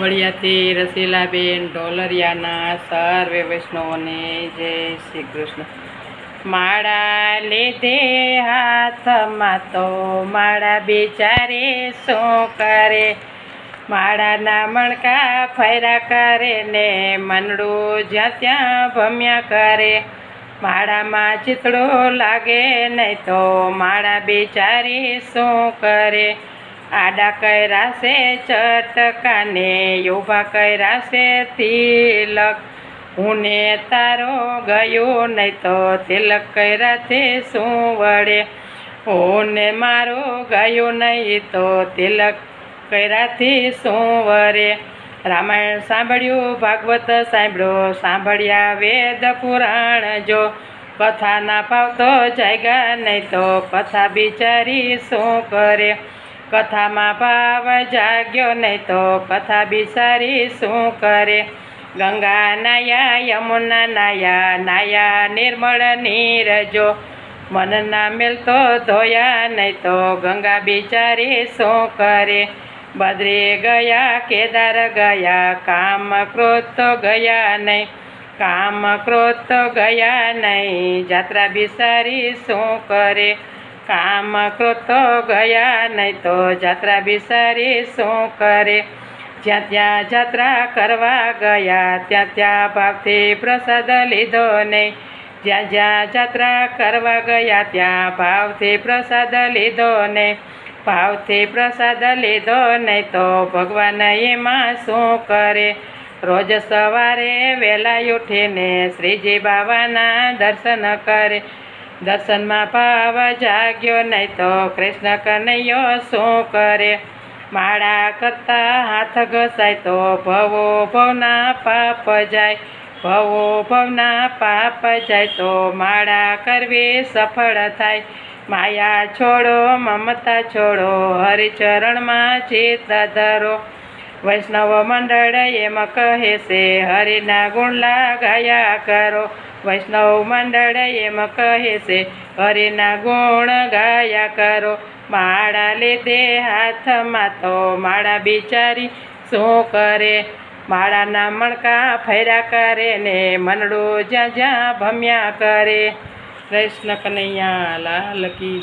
વડિયાથી રસીલાબેન ઢોલરિયાના સર્વે વૈષ્ણવોને જય શ્રી કૃષ્ણ. માળા લીધે હાથમાં તો માળા બિચારે શું કરે? માળાના મણકા ફેરા કરે ને મનડું જ્યાં ત્યાં ભમ્યા કરે. માળામાં ચિતડો લાગે નહીં તો માળા બિચારી શું કરે? આડા કર્યા છે ચટકાને યોભા કર્યા છે તિલક. હું ને તારો ગયો નહીં તો તિલક કર્યાથી શું વળે? હું ને મારો ગયો નહીં તો તિલક કર્યાથી શું વરે રામાયણ સાંભળ્યું, ભાગવત સાંભળ્યો સાંભળ્યા વેદ પુરાણ જો. કથા ના પાવતો જાયગા નહીં તો કથા બિચારી શું કરે? કથામાં ભાવ જાગ્યો નહીં તો કથા બિસારી શું કરે? ગંગા નાયા, યમુના નાયા નાયા નિર્મળ નીરજો. મનના મેલતો ધોયા નહીં તો ગંગા બિચારી શું કરે? બદ્રી ગયા, કેદાર ગયા, કામ ક્રોધ તો ગયા નહીં. કામ ક્રોધ તો ગયા નહીં. જાત્રા બિસારી શું કરે? કામ કૃતો ગયા નહીં તો જાત્રા બિસારી શું કરે? જ્યાં ત્યાં જાત્રા કરવા ગયા, ત્યાં ત્યાં ભાવથી પ્રસાદ લીધો નહીં. જ્યાં જ્યાં જાત્રા કરવા ગયા, ત્યાં ભાવથી પ્રસાદ લીધો નહીં. ભાવથી પ્રસાદ લીધો નહીં તો ભગવાન એમાં શું કરે? રોજ સવારે વહેલા ઉઠીને શ્રીજી બાબાના દર્શન કરે. દર્શનમાં ભાવ જાગ્યો નહીં તો કૃષ્ણ કનૈયો શું કરે? માળા કરતા હાથ ઘસાય તો ભવો ભવના પાપ જાય. ભવો ભવના પાપ જાય તો માળા કરવી સફળ થાય. માયા છોડો, મમતા છોડો, હરિચરણમાં ચિત્ત ધરો. વૈષ્ણવ મંડળ એમ કહે છે, હરિના ગુણ ગાયા કરો. વૈષ્ણવ મંડળ એમ કહે છે, હરિના ગુણ ગાયા કરો. માળા લીધે હાથમાં તો માળા બિચારી શું કરે? માળાના મણકા ફેર્યા કરે ને મનડું જ્યાં જ્યાં ભમ્યા કરે. કૃષ્ણ કનૈયા લાલ કી